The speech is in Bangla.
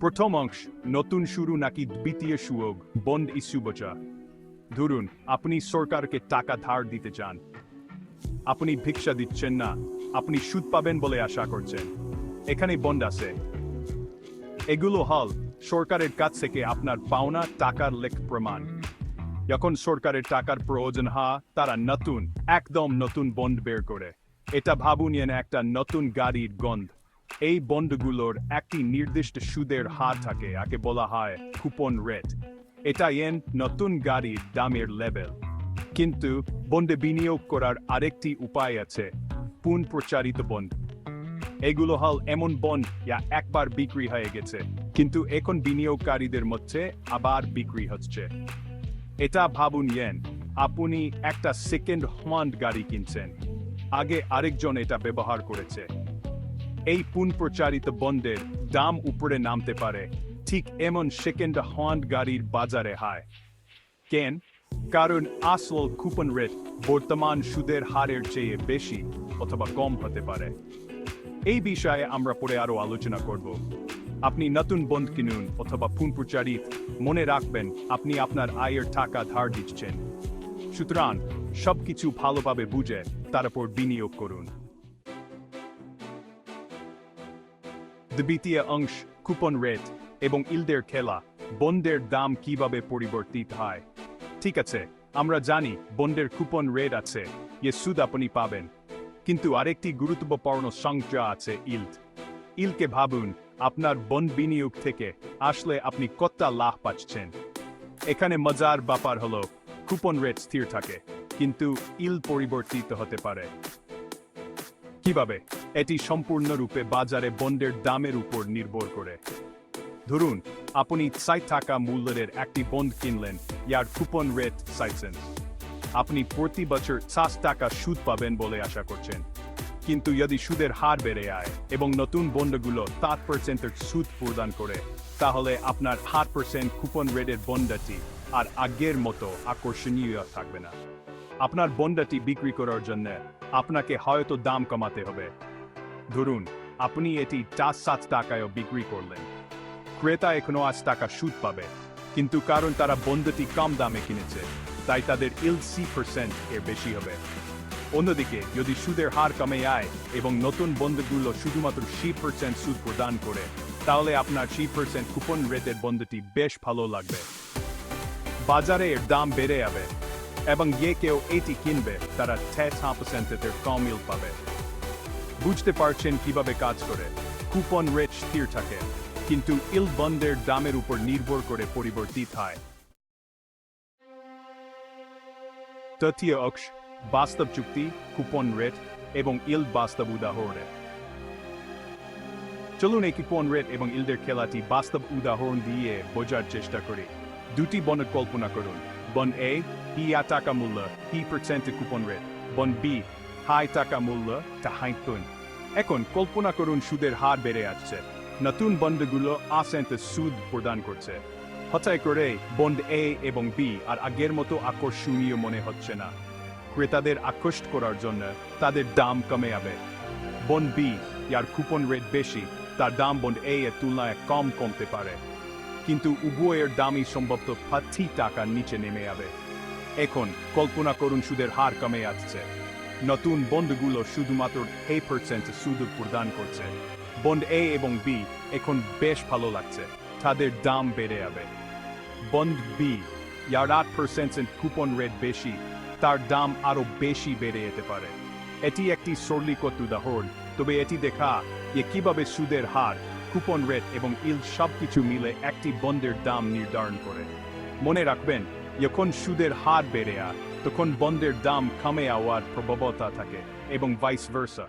প্রথম অংশ নতুন শুরু নাকি দ্বিতীয় সুযোগ, বন্ড ইস্যু বোঝা। ধরুন, আপনি সরকারকে টাকা ধার দিতে চান। আপনি ভিক্ষা দিচ্ছেন না, আপনি সুদ পাবেন বলে আশা করছেন। এখানে বন্ড আছে। এগুলো হল সরকারের কাছ থেকে আপনার পাওনা টাকার লেখ প্রমাণ। যখন সরকারের টাকার প্রয়োজন হা, তারা নতুন, একদম নতুন বন্ড বের করে। এটা ভাবুন একটা নতুন গাড়ির গন্ধ। এই বন্ডগুলোর একটি নির্দিষ্ট সুদের হার থাকে আগে বলা হয় কুপন রেট। এটা এন নতুন গাড়ির দামের লেভেল। কিন্তু বন্ডে বিনিয়োগ করার আরেকটি উপায় আছে পুন প্রচারিত বন্ড। এগুলো হল এমন বন্ড যা একবার বিক্রি হয়ে গেছে, কিন্তু এখন বিনিয়োগকারীদের মধ্যে আবার বিক্রি হচ্ছে। এটা ভাবুন ইয়েন, আপনি একটা সেকেন্ড হ্যান্ড গাড়ি কিনছেন। আগে আরেকজন এটা ব্যবহার করেছে। এই পুনঃপ্রচারিত বন্ডের দাম উপরে নামতে পারে। ঠিক এমন সেকেন্ড হ্যান্ড গাড়ির বাজারে হয়। কেন? কারণ আসল কুপন রেট বর্তমান সুদের হারের চেয়ে বেশি অথবা কম হতে পারে। এই বিষয়ে আমরা পরে আরও আলোচনা করব। আপনি নতুন বন্ড কিনুন অথবা পুনঃপ্রচারিত। মনে রাখবেন, আপনি আপনার আয়ের টাকা ধার দিচ্ছেন। সুতরাং সবকিছু ভালোভাবে বুঝে তার উপর বিনিয়োগ করুন। দ্বিতীয় অংশ কুপন রেট এবং ইলদের খেলা, বন্ডের দাম কীভাবে পরিবর্তিত হয়? ঠিক আছে, আমরা জানি বন্ডের কুপন রেট আছে ইয়ে সুদ আপনি পাবেন। কিন্তু আরেকটি গুরুত্বপূর্ণ সংখ্যা আছে ইল্ড। ইলকে ভাবুন, আপনার বন বিনিয়োগ থেকে আসলে আপনি কতটা লাভ পাচ্ছেন। এখানে মজার ব্যাপার হলো, কুপন রেট স্থির থাকে, কিন্তু ইল পরিবর্তিত হতে পারে। কীভাবে? এটি সম্পূর্ণরূপে বাজারে বন্ডের দামের উপর নির্ভর করে। ধরুন, আপনি ষাট টাকা মূল্যের একটি বন্ড কিনলেন, ইয়ার কুপন রেট চাইছেন আপনি প্রতি বছর সাত টাকা সুদ পাবেন বলে আশা করছেন। কিন্তু যদি সুদের হার বেড়ে আয় এবং নতুন বন্ডগুলো সাত পার্সেন্টের সুদ প্রদান করে, তাহলে আপনার সাত পার্সেন্ট কুপন রেটের বন্ডাটি আর আগের মতো আকর্ষণীয় থাকবে না। আপনার বন্ডাটি বিক্রি করার জন্য আপনাকে হয়তো দাম কমাতে হবে। ধরুন, আপনি এটি চার সাত টাকায়ও বিক্রি করলেন। ক্রেতা এখনও আজ টাকা সুদ পাবে, কিন্তু কারণ তারা বন্ধটি কম দামে কিনেছে, তাই তাদের ইল সি পার্সেন্ট এর বেশি হবে। অন্যদিকে, যদি সুদের হার কমে আয় এবং নতুন বন্ধগুলো শুধুমাত্র সি পার্সেন্ট সুদ প্রদান করে, তাহলে আপনার সি পার্সেন্ট কুপন রেটের বন্ধটি বেশ ভালো লাগবে। বাজারে এর দাম বেড়ে যাবে, এবং যে কেউ এটি কিনবে, তারা ছ পার্সেন্টের কম ইল পাবে। বুঝতে পারছেন কীভাবে কাজ করে। কুপন রেট স্থির থাকে। কিন্তু ইল বন্ডের দামের উপর নির্ভর করে পরিবর্তিত হয়। তৃতীয় অক্ষ, বাস্তব চুক্তি, কুপন রেট এবং ইল বাস্তব উদাহরণে। চলুন এই কুপন রেট এবং ইলদের খেলাটি বাস্তব উদাহরণ দিয়ে বোঝার চেষ্টা করি। দুটি বনের কল্পনা করুন। বন এ হি টাকা মূল্য হি percent coupon rate bond B high টাকা মূল্য তা হাইতুন এখন কল্পনা করুন সুদের হার বেড়ে আসছে। নতুন বন্ডগুলো আসেন্ট সুদ প্রদান করছে। হঠাৎ করে বন্ড এ এবং বি আর আগের মতো আকর্ষণীয় মনে হচ্ছে না। ক্রেতাদের আকৃষ্ট করার জন্য তাদের দাম কমে যাবে। বন্ড বি যার কুপন রেট বেশি, তার দাম বন্ড এ এর তুলনায় কম কমতে পারে। কিন্তু উভয়ের দামই সম্ভবত পাঁচটি টাকার নিচে নেমে যাবে। এখন কল্পনা করুন সুদের হার কমে আসছে নতুন বন্ডগুলো শুধুমাত্র হে পার্সেন্ট সুদ প্রদান করছে। বন্ড এ এবং বি এখন বেশ ভালো লাগছে। তাদের দাম বেড়ে যাবে। বন্ড বি যার আট পার্সেন্ট কুপন রেট বেশি, তার দাম আরও বেশি বেড়ে যেতে পারে। এটি একটি সরলিকত উদাহরণ, তবে এটি দেখা যে কীভাবে সুদের হার কুপন রেট এবং ইল সবকিছু মিলে একটি বন্ডের দাম নির্ধারণ করে। মনে রাখবেন, যখন সুদের হার বেড়ে তখন বন্ডের দাম কমে আওয়ার প্রবণতা থাকে এবং ভাইস ভার্সা